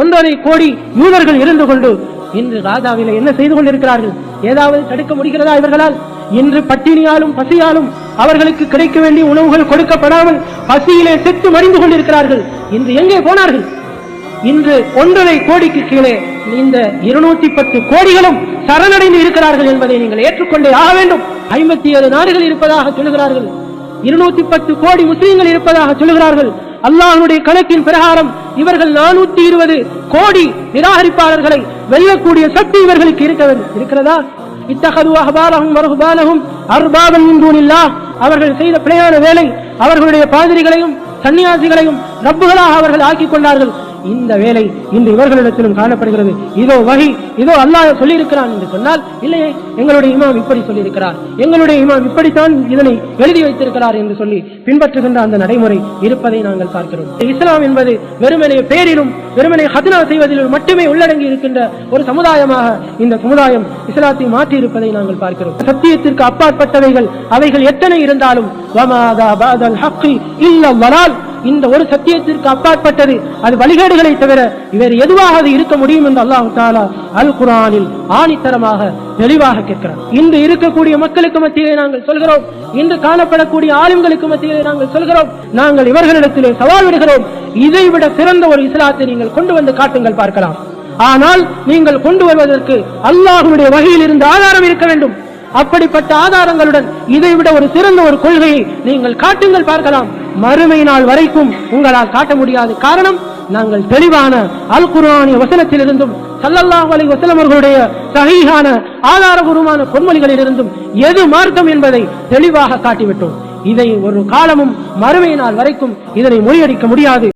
ஒன்றரை கோடி யூதர்கள் இருந்து கொண்டு இன்று காதாவில என்ன செய்து கொண்டிருக்கிறார்கள்? ஏதாவது தடுக்க முடிகிறதா இவர்களால்? இன்று பட்டினியாலும் பசியாலும் அவர்களுக்கு கிடைக்க வேண்டிய உணவுகள் கொடுக்கப்படாமல் பசியிலே செத்து மடிந்து கொண்டிருக்கிறார்கள். இன்று எங்கே போனார்கள்? இன்று ஒன்றரை கோடிக்கு கீழே இந்த இருநூத்தி பத்து கோடிகளும் சரணடைந்து இருக்கிறார்கள் என்பதை நீங்கள் ஏற்றுக்கொண்டே ஆக வேண்டும். ஐம்பத்தி ஏழு நாடுகள் இருப்பதாக சொல்லுகிறார்கள். இருநூத்தி பத்து கோடி முஸ்லீம்கள் இருப்பதாக சொல்லுகிறார்கள். அல்லாஹனுடைய கணக்கின் பிரகாரம் இவர்கள் நானூத்தி இருபது கோடி நிராகரிப்பாளர்களை வெல்லக்கூடிய சக்தி இவர்களுக்கு இருக்க இருக்கிறதா? இத்தகது அஹ்பாரஹும் வருஹ்பானஹும் அர்பாபன் மின் அவர்கள் செய்த பிழையான வேலை அவர்களுடைய பாதிரிகளையும் சன்னியாசிகளையும் ரப்புகளாக அவர்கள் ஆக்கிக் கொண்டார்கள். இந்த வேலை இன்று இவர்களிடத்திலும் காணப்படுகிறது. இதோ வகை இதோ அல்லாஹ் சொல்லியிருக்கிறான் என்று சொன்னால் இல்லையே எங்களுடைய இமாம் இப்படி சொல்லியிருக்கிறார். எங்களுடைய இமாம் இப்படித்தான் இதனை எழுதி வைத்திருக்கிறார் என்று சொல்லி பின்பற்றுகின்ற அந்த நடைமுறை இருப்பதை நாங்கள் பார்க்கிறோம். இஸ்லாம் என்பது வெறுமனே பேரிலும் வெறுமனை ஹத்னா செய்வதிலும் மட்டுமே உள்ளடங்கி இருக்கின்ற ஒரு சமுதாயமாக இந்த சமுதாயம் இஸ்லாத்தை மாற்றி இருப்பதை நாங்கள் பார்க்கிறோம். சத்தியத்திற்கு அப்பாற்பட்டவைகள் அவைகள் எத்தனை இருந்தாலும் வமாதா பாதல் ஹக்கி இல்ல வலால் இந்த ஒரு சத்தியத்திற்கு அப்பாற்பட்டது. அது வழிகேடுகளை தவிர வேறு எதுவாக அது இருக்க முடியும் என்று அல்லாஹு தாலா அல் குரானில் ஆணித்தரமாக தெளிவாக கேட்கிறார். இன்று இருக்கக்கூடிய மக்களுக்கு மத்தியிலே நாங்கள் சொல்கிறோம். இன்று காணப்படக்கூடிய ஆளுங்களுக்கு மத்தியிலே நாங்கள் சொல்கிறோம். நாங்கள் இவர்களிடத்திலே சவால் விடுகிறோம். இதைவிட சிறந்த ஒரு இஸ்லாத்தை நீங்கள் கொண்டு வந்து காட்டுங்கள் பார்க்கலாம். ஆனால் நீங்கள் கொண்டு வருவதற்கு அல்லாஹுடைய வகையில் இருந்து ஆதாரம் இருக்க வேண்டும். அப்படிப்பட்ட ஆதாரங்களுடன் இதைவிட ஒரு சிறந்த ஒரு கொள்கையை நீங்கள் காட்டுங்கள் பார்க்கலாம். மறுமை நாள் வரைக்கும் உங்களால் காட்ட முடியாது காரணம் நாங்கள் தெளிவான அல் குரானிய வசனத்திலிருந்தும் ஸல்லல்லாஹு அலைஹி வசலமர்களுடைய சகிகான ஆதாரபூர்வமான பொன்மொழிகளிலிருந்தும் எது மார்க்கம் என்பதை தெளிவாக காட்டிவிட்டோம். இதை ஒரு காலமும் மறுமை நாள் வரைக்கும் இதனை முறியடிக்க முடியாது.